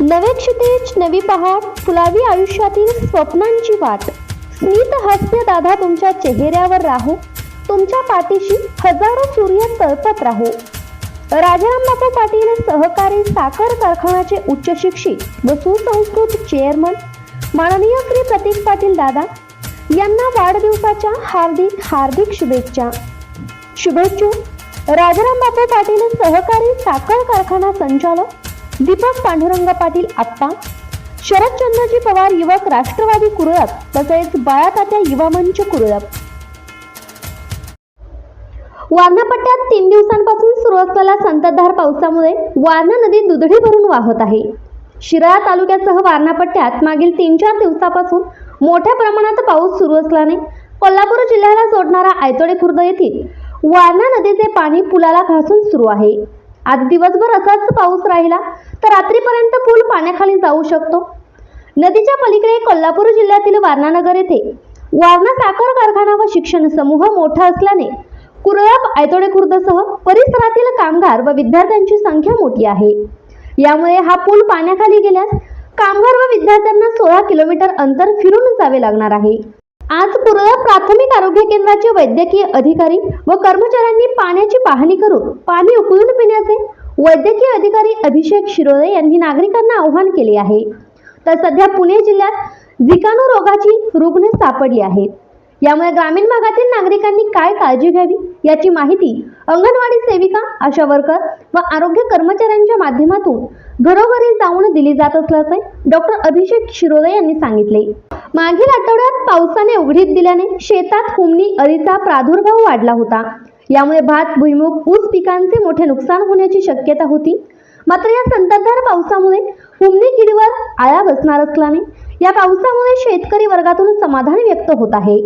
नवे क्षितिज नवी पहाट फुलावी आयुष्यातील स्वप्नांची वाट. स्मित हास्य दादा तुमच्या चेहऱ्यावर राहो. तुमच्या पाठीशी हजारो सूर्य तळपत राहो. राजारामबापू पाटील सहकारी साखर कारखान्याचे उच्च शिक्षित व सुसंस्कृत चेअरमन माननीय श्री प्रतीक पाटील दादा यांना वाढदिवसाच्या हार्दिक हार्दिक शुभेच्छा. शुभेच्छू. राजारामबापू पाटील सहकारी साखर कारखाना संचालक दीपक पांडुरंग पाटील आप्पा शरदचंद्रजी पवार युवक राष्ट्रवादी कुरळप तसेच बाळातात्या युवा मंच कुरळप. वारणा पट्ट्यात तीन दिवसांपासून सुरू असलेल्या संततधार पावसामुळे वारणा नदी दुधडी भरून वाहत आहे. शिराळा तालुक्यासह वारणा पट्ट्यात मागील तीन चार दिवसापासून मोठ्या प्रमाणात पाऊस सुरू असल्याने कोल्हापूर जिल्ह्याला जोडणारा आयतोडे खुर्द येथील वारणा नदीचे पाणी पुलाला घासून सुरू आहे. आज दिवसभर असाच पाऊस राहिला तर रात्रीपर्यंत पूल पाण्याखाली जाऊ शकतो. नदीच्या पलीकडे कोल्हापूर जिल्ह्यातील वारणानगर येथे वारणा साखर कारखाना व शिक्षण समूह मोठा असल्याने कुरळप आयतोडे खुर्दसह परिसरातील कामगार व विद्यार्थ्यांची संख्या मोठी आहे. यामुळे हा पूल पाण्याखाली गेल्यास कामगार व विद्यार्थ्यांना सोळा किलोमीटर अंतर फिरून जावे लागणार आहे. आज कुरळप प्राथमिक आरोग्य केंद्राचे वैद्यकीय अधिकारी व कर्मचाऱ्यांनी पाण्याची पाहणी करून पाणी उकळून पिण्याचे वैद्यकीय अधिकारी अभिषेक शिरोळे यांनी नागरिकांना आवाहन केले आहे. तर सध्या पुणे जिल्ह्यात झिकाणू रोगाची रुग्ण सापडली आहेत. यामुळे ग्रामीण भागातील नागरिकांनी काय काळजी घ्यावी याची माहिती अंगणवाडी सेविका आशा वर्कर व आरोग्य कर्मचाऱ्यांच्या माध्यमातून घरोघरी जाऊन दिली जात असल्याचे डॉक्टर अभिषेक शिरोदे यांनी सांगितले. मागील आठवड्यात पावसाने उघडीत दिल्याने शेतात हुमणी अळीचा प्रादुर्भाव वाढला होता. यामुळे भात भुईमुग ऊस पिकांचे मोठे नुकसान होण्याची शक्यता होती. मात्र या संततधार पावसामुळे हुमणी किडीवर आळा बसणार असल्याने या पावसामुळे शेतकरी वर्गातून समाधान व्यक्त होत आहे.